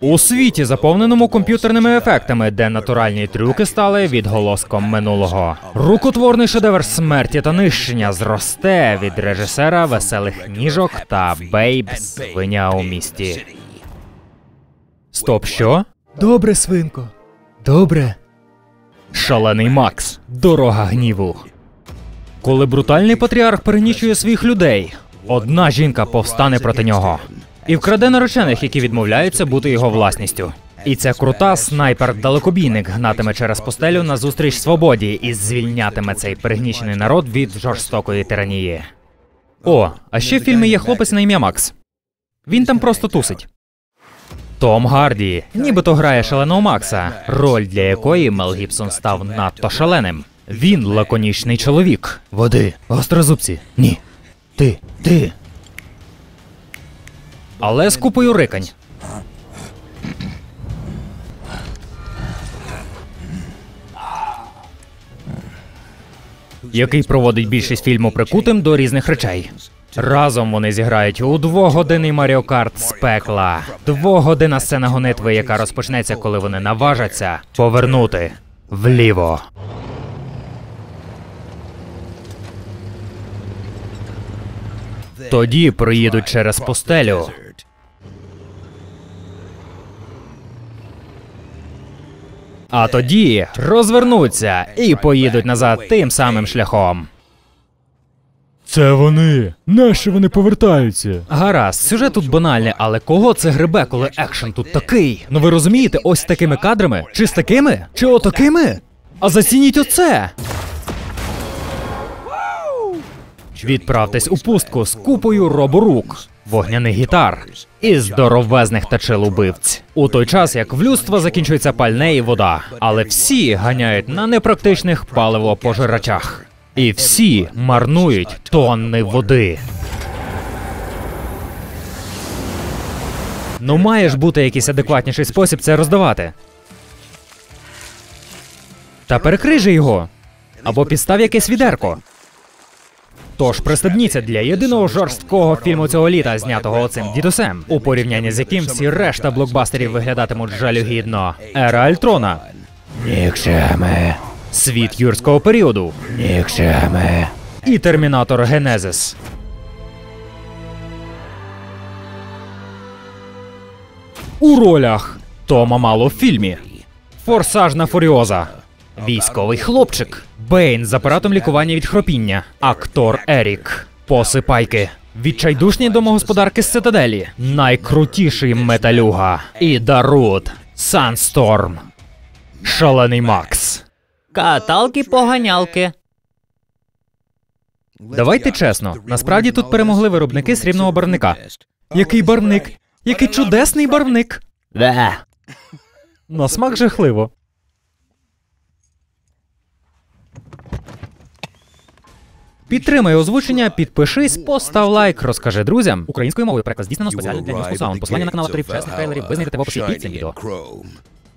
У світі, заповненому комп'ютерними ефектами, де натуральні трюки стали відголоском минулого. Рукотворний шедевр смерті та нищення зросте від режисера веселих ніжок та Бейб свиня у місті. Стоп, що? Добре, свинко. Добре. Шалений Макс. Дорога гніву. Коли брутальний патріарх перенічує своїх людей, одна жінка повстане проти нього і вкраде наречених, які відмовляються бути його власністю. І ця крута снайпер-далекобійник гнатиме через постелю назустріч свободі і звільнятиме цей пригнічений народ від жорстокої тиранії. О, а ще в фільмі є хлопець на ім'я Макс. Він там просто тусить. Том Гарді, нібито грає шаленого Макса, роль для якої Мел Гібсон став надто шаленим. Він лаконічний чоловік. Води, гострозубці. Ні. Ти, ти. Але з купою рикань. Який проводить більшість фільму прикутим до різних речей. Разом вони зіграють у двогодинний Маріо Карт з пекла. Двогодинна сцена гонитви, яка розпочнеться, коли вони наважаться повернути вліво. Тоді проїдуть через постелю. А тоді розвернуться і поїдуть назад тим самим шляхом. Це вони. Нащо вони повертаються? Гаразд, сюжет тут банальний, але кого це грибе, коли екшен тут такий? Ну ви розумієте, ось такими кадрами? Чи з такими? Чи отакими? А зацініть оце! Відправтесь у пустку з купою роборук, вогняних гітар і здоровезних тачил убивць. У той час як в людства закінчується пальне і вода, але всі ганяють на непрактичних паливопожирачах. І всі марнують тонни води. Ну, має ж бути якийсь адекватніший спосіб це роздавати. Та перекрий же його. Або підстав якесь відерко. Тож пристебніться для єдиного жорсткого фільму цього літа, знятого оцим дідусем, у порівнянні з яким всі решта блокбастерів виглядатимуть жалюгідно. Ера Альтрона. Нікчеми. Світ юрського періоду. Нікчеми. І Термінатор Генезис. У ролях Тома Мало в фільмі. Форсажна Фуріоза. Військовий хлопчик. Бейн з апаратом лікування від хропіння. Актор Ерік. Посипайки. Відчайдушні домогосподарки з цитаделі. Найкрутіший металюга. І Дарут. Сансторм. Шалений Макс. Каталки-поганялки. Давайте чесно, насправді тут перемогли виробники срібного барвника. Який барвник? Який чудесний барвник! На смак жахливо. Підтримай озвучення, підпишись, постав лайк, розкажи друзям. Українською мовою переклад здійснено спеціально для Ньюску Саунд. Посилання на канал авторів чесних трейлерів ви знайдете в описі під цим відео.